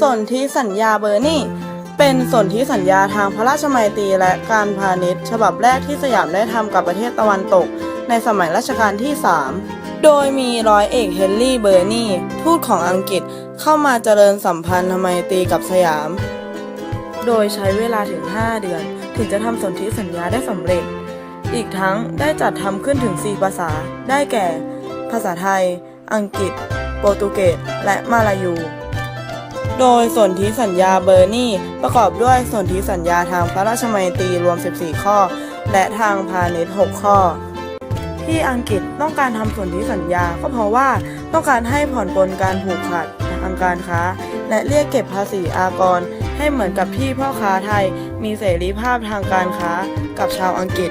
สนธิสัญญาเบอร์นี่ เป็นสนธิสัญญาทางพระราชมัยตรีและการพาณิชย์ ฉบับแรกที่สยามได้ทำกับประเทศตะวันตก ในสมัยรัชกาลที่ 3 โดยมีร้อยเอกเฮนรี่เบอร์นี่ ทูตของอังกฤษเข้ามาเจริญสัมพันธไมตรีกับสยาม โดยใช้เวลาถึง 5 เดือน ถึงจะทำสนธิสัญญาได้สำเร็จ อีกทั้งได้จัดทำขึ้นถึง 4 ภาษา ได้แก่ ภาษาไทย อังกฤษ โปรตุเกส และมาลายู โดยสนธิสัญญาเบอร์นี่ประกอบด้วยสนธิสัญญาทางพระราชมัยตรีรวม 14 ข้อ และทางพาณิชย์ 6 ข้อ ที่อังกฤษต้องการทำสนธิสัญญาก็เพราะว่าต้องการให้ผ่อนปลนการผูกขาดทางการค้า และเรียกเก็บภาษีอากร ให้เหมือนกับที่พ่อค้าไทยมีเสรีภาพทางการค้ากับชาวอังกฤษ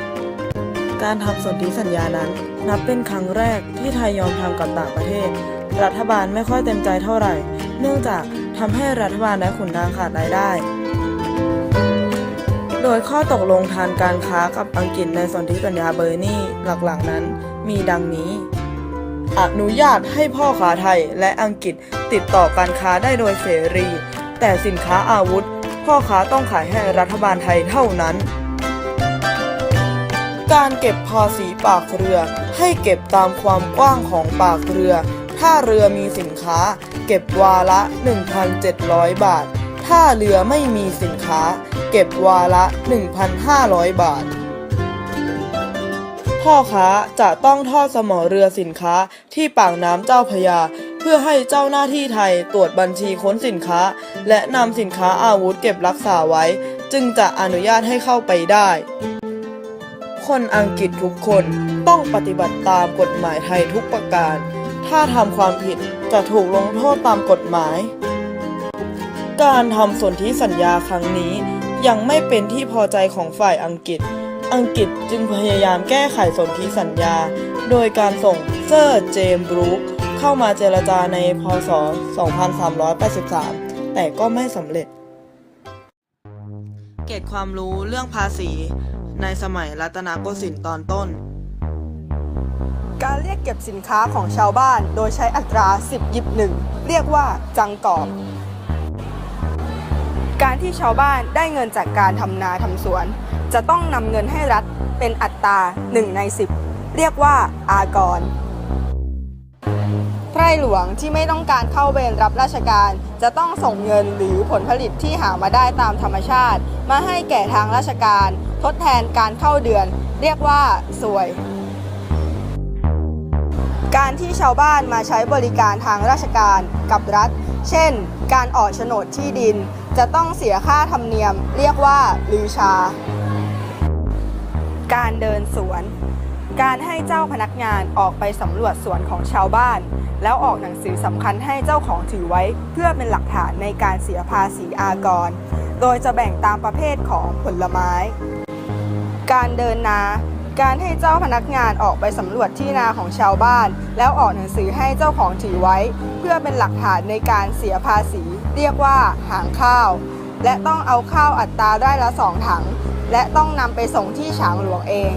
การทำสนธิสัญญานั้น นับเป็นครั้งแรกที่ไทยยอมทำกับต่างประเทศ รัฐบาลไม่ค่อยเต็มใจเท่าไหร่ เนื่องจาก ทำให้รัฐบาลและขุนนางขาดรายได้ โดยข้อตกลงทางการค้ากับอังกฤษในสนธิสัญญาเบอร์นี่หลักๆนั้นมีดังนี้ อนุญาตให้พ่อค้าไทยและอังกฤษติดต่อการค้าได้โดยเสรี แต่สินค้าอาวุธ พ่อค้าต้องขายให้รัฐบาลไทยเท่านั้นการเก็บภาษีปากเรือให้เก็บตามความกว้างของปากเรือ ถ้าเรือมีสินค้า เก็บวาละ 1,700 บาทถ้าเรือไม่มีสินค้า เก็บวาละ 1,500 บาท พ่อค้าจะต้องทอดสมอเรือสินค้าที่ปากน้ำเจ้าพยา เพื่อให้เจ้าหน้าที่ไทยตรวจบัญชีค้นสินค้า และนำสินค้าอาวุธเก็บรักษาไว้ จึงจะอนุญาตให้เข้าไปได้คนอังกฤษทุกคนต้องปฏิบัติตามกฎหมายไทยทุกประการ ถ้าทำความผิดจะถูกลงโทษตามกฎหมาย การทำสนธิสัญญาครั้งนี้ยังไม่เป็นที่พอใจของฝ่ายอังกฤษ อังกฤษจึงพยายามแก้ไขสนธิสัญญา โดยการส่งเซอร์เจมส์บรูคเข้ามาเจรจาในพศ 2383 แต่ก็ไม่สำเร็จ เกร็ดความรู้เรื่องภาษีในสมัยรัตนโกสินทร์ตอนต้น การเรียกเก็บสินค้าของชาวบ้าน โดยใช้อัตรา 10หยิบหนึ่งเรียกว่าจังกอบ การที่ชาวบ้านได้เงินจากการทำนาทำสวน จะต้องนำเงินให้รัฐเป็นอัตรา 1 ใน 10 เรียกว่าอากรไพร่หลวงที่ไม่ต้องการเข้าเวรรับราชการ จะต้องส่งเงินหรือผลผลิตที่หามาได้ตามธรรมชาติ มาให้แก่ทางราชการ ทดแทนการเข้าเดือน เรียกว่าสวย การที่ชาวบ้านมาใช้บริการทางราชการกับรัฐ เช่น การออกโฉนดที่ดิน จะต้องเสียค่าธรรมเนียม เรียกว่าลือชา การเดินสวน การให้เจ้าพนักงานออกไปสำรวจสวนของชาวบ้าน แล้วออกหนังสือสำคัญให้เจ้าของถือไว้ เพื่อเป็นหลักฐานในการเสียภาษีอากร โดยจะแบ่งตามประเภทของผลไม้ การเดินนา การให้เจ้าพนักงานออกไปสำรวจที่นาของชาวบ้าน แล้วออกหนังสือให้เจ้าของถือไว้ เพื่อเป็นหลักฐานในการเสียภาษี เรียกว่าหางข้าว และต้องเอาข้าวอัตราได้ละสองถัง และต้องนำไปส่งที่ฉางหลวงเอง